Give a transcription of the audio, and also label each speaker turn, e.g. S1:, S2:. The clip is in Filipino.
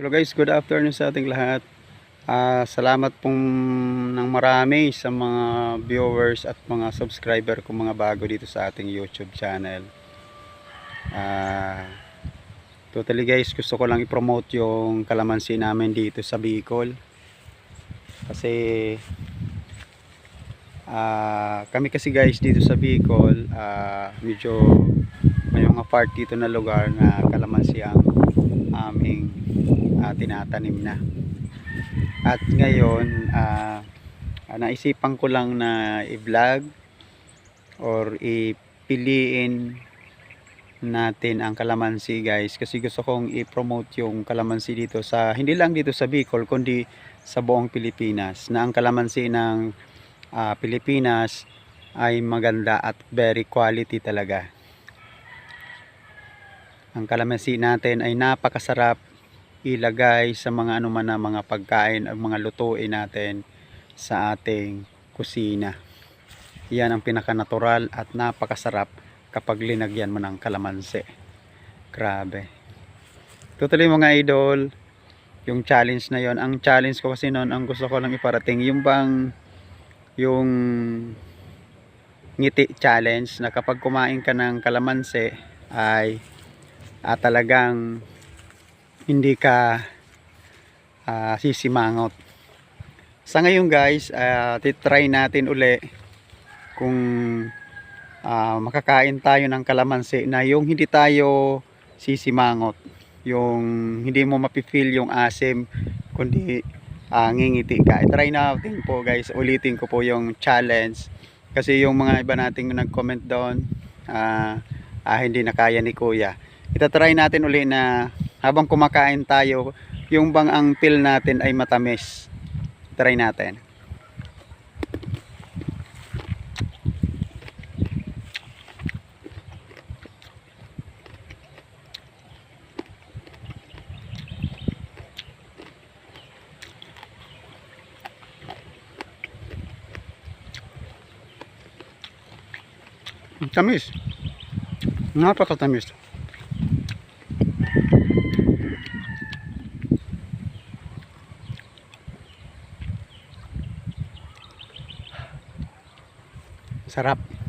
S1: Hello guys, good afternoon sa ating lahat. Ah, salamat pong ng marami sa mga viewers at mga subscriber ko mga bago dito sa ating YouTube channel. Ah, totally guys, gusto ko lang i-promote yung kalamansi namin dito sa Bicol. Kasi ah, kami kasi guys dito sa Bicol, ah, medyo may mga part dito na lugar na kalamansi ang aming ah, tinatanim na. At ngayon, ah, naisipan ko lang na i-vlog or ipiliin natin ang kalamansi guys kasi gusto kong i-promote yung kalamansi dito sa hindi lang dito sa Bicol kundi sa buong Pilipinas na ang kalamansi ng ah, Pilipinas ay maganda at very quality talaga. Ang kalamansi natin ay napakasarap ilagay sa mga anuman na mga pagkain o mga lutuin natin sa ating kusina. Yan ang pinaka-natural at napakasarap kapag linagyan mo ng kalamansi. Grabe. Totally mga idol, yung challenge na yon ang challenge ko kasi noon ang gusto ko lang iparating yung bang yung ngiti challenge na kapag kumain ka ng kalamansi ay ah, talagang hindi ka ah, sisimangot. Sa ngayon guys, uh, titry natin uli kung ah, makakain tayo ng kalamansi na yung hindi tayo sisimangot. Yung hindi mo mapifeel yung asim kundi ah, ngingiti ka. I-try natin po guys, ulitin ko po yung challenge. Kasi yung mga iba nating nag-comment doon, ah, ah, hindi na kaya ni Kuya. Itatry natin uli na habang kumakain tayo, yung bang ang feel natin ay matamis. Try natin. Tamis. Napakatamis. Sarap.